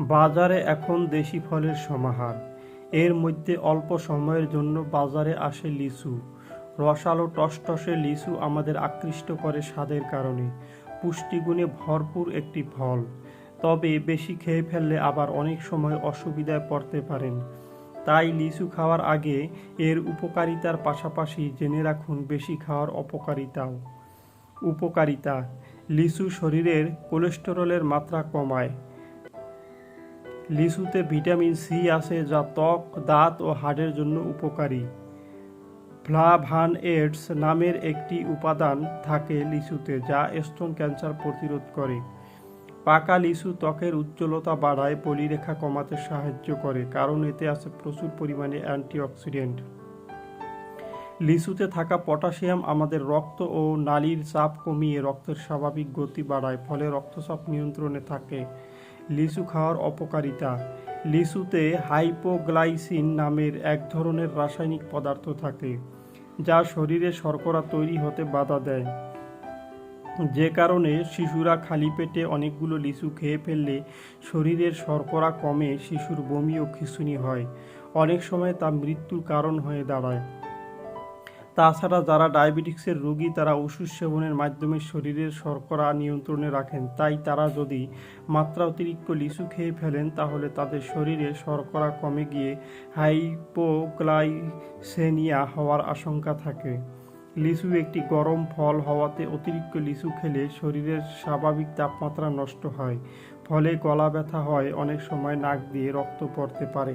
বাজারে এখন দেশি ফলের সমাহার। এর মধ্যে অল্প সময়ের জন্য বাজারে আসে লিচু। রসালো টসটসে লিচু আমাদের আকৃষ্ট করে স্বাদের কারণে। পুষ্টিগুণে ভরপুর একটি ফল। তবে বেশি খেয়ে ফেললে আবার অনেক সময় অসুবিধায় পড়তে পারেন। তাই লিচু খাওয়ার আগে এর উপকারিতার পাশাপাশি জেনে রাখুন বেশি খাওয়ার অপকারিতাও। উপকারিতা। লিচু শরীরের কোলেস্টেরলের মাত্রা কমায়। লিচুতে ভিটামিন সি আছে যা ত্বক, দাঁত ও হাড়ের জন্য উপকারী। ফ্লাভানয়েডস নামের একটি উপাদান থাকে লিচুতে যা স্তন ক্যান্সার প্রতিরোধ করে। পাকা লিচু ত্বকের উজ্জ্বলতা বাড়ায় বলিরেখা কমাতে সাহায্য করে, কারণ এতে আছে প্রচুর পরিমাণে অ্যান্টিঅক্সিডেন্ট। লিচুতে থাকা পটাশিয়াম আমাদের রক্ত ও নালীর চাপ কমিয়ে রক্তের স্বাভাবিক গতি বাড়ায়, ফলে রক্তচাপ নিয়ন্ত্রণে থাকে। লিচু খাওয়ার অপকারিতা। লিচুতে হাইপোগ্লাইসিন নামের এক ধরনের রাসায়নিক পদার্থ থাকে, যা শরীরে শর্করা তৈরি হতে বাধা দেয়। যে কারণে শিশুরা খালি পেটে অনেকগুলো লিচু খেয়ে ফেললে শরীরের শর্করা কমে, শিশুর বমি ও খিঁচুনি হয়। অনেক সময় তা মৃত্যুর কারণ হয়ে দাঁড়ায়। তাছাড়া যারা ডায়াবেটিক্সের রোগী, তারা ওষুধ সেবনের মাধ্যমে শরীরের শর্করা নিয়ন্ত্রণে রাখেন। তাই তারা যদি মাত্রা অতিরিক্ত লিচু খেয়ে ফেলেন, তাহলে তাদের শরীরে শর্করা কমে গিয়ে হাইপোগ্লাইসেনিয়া হওয়ার আশঙ্কা থাকে। লিচু একটি গরম ফল হওয়াতে অতিরিক্ত লিচু খেলে শরীরের স্বাভাবিক তাপমাত্রা নষ্ট হয়, ফলে গলা ব্যথা হয়, অনেক সময় নাক দিয়ে রক্ত পড়তে পারে।